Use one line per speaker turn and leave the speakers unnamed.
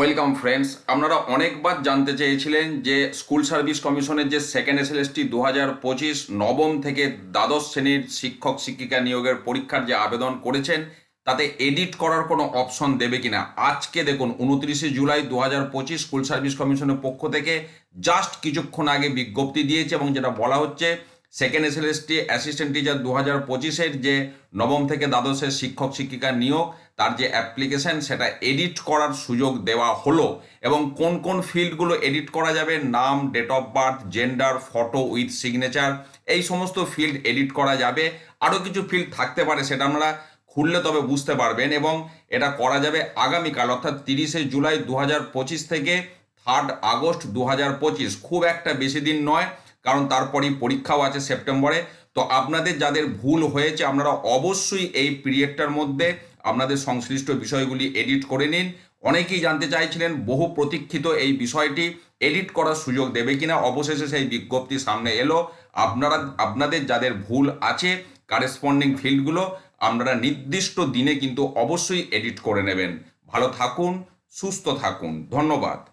Welcome friends আপনারা অনেকবার জানতে চেয়েছিলেন যে স্কুল সার্ভিস কমিশনের যে সেকেন্ড এসএলএসটি দু হাজার পঁচিশ নবম থেকে দ্বাদশ শ্রেণির শিক্ষক শিক্ষিকা নিয়োগের পরীক্ষার যে আবেদন করেছেন, তাতে এডিট করার কোনো অপশন দেবে কিনা? আজকে দেখুন, উনত্রিশে জুলাই দু হাজার পঁচিশ স্কুল সার্ভিস কমিশনের পক্ষ থেকে জাস্ট কিছুক্ষণ আগে বিজ্ঞপ্তি দিয়েছে এবং যেটা বলা হচ্ছে সেকেন্ড এসএলএসটি অ্যাসিস্ট্যান্ট টিচার দু হাজার পঁচিশের যে নবম থেকে দ্বাদশের শিক্ষক শিক্ষিকা নিয়োগ, তার যে অ্যাপ্লিকেশন সেটা এডিট করার সুযোগ দেওয়া হলো এবং কোন কোন ফিল্ডগুলো এডিট করা যাবে, নাম date of birth gender photo with signature এই সমস্ত ফিল্ড এডিট করা যাবে। আরও কিছু ফিল্ড থাকতে পারে, সেটা আমরা খুললে তবে বুঝতে পারবেন এবং এটা করা যাবে আগামীকাল, অর্থাৎ তিরিশে জুলাই দু হাজার পঁচিশ থেকে থার্ড আগস্ট দু হাজার পঁচিশ। খুব একটা বেশি দিন নয় কারণ তারপরেই পরীক্ষাও আছে সেপ্টেম্বরে। তো আপনাদের যাদের ভুল হয়েছে, আপনারা অবশ্যই এই পিরিয়ডটার মধ্যে আপনাদের সংশ্লিষ্ট বিষয়গুলি এডিট করে নিন। অনেকেই জানতে চাইছিলেন, বহু প্রতীক্ষিত এই বিষয়টি এডিট করার সুযোগ দেবে কিনা? অবশেষে সেই বিজ্ঞপ্তি সামনে এলো। আপনারা, আপনাদের যাদের ভুল আছে কারেসপন্ডিং ফিল্ডগুলো, আপনারা নির্দিষ্ট দিনে কিন্তু অবশ্যই এডিট করে নেবেন। ভালো থাকুন, সুস্থ থাকুন। ধন্যবাদ।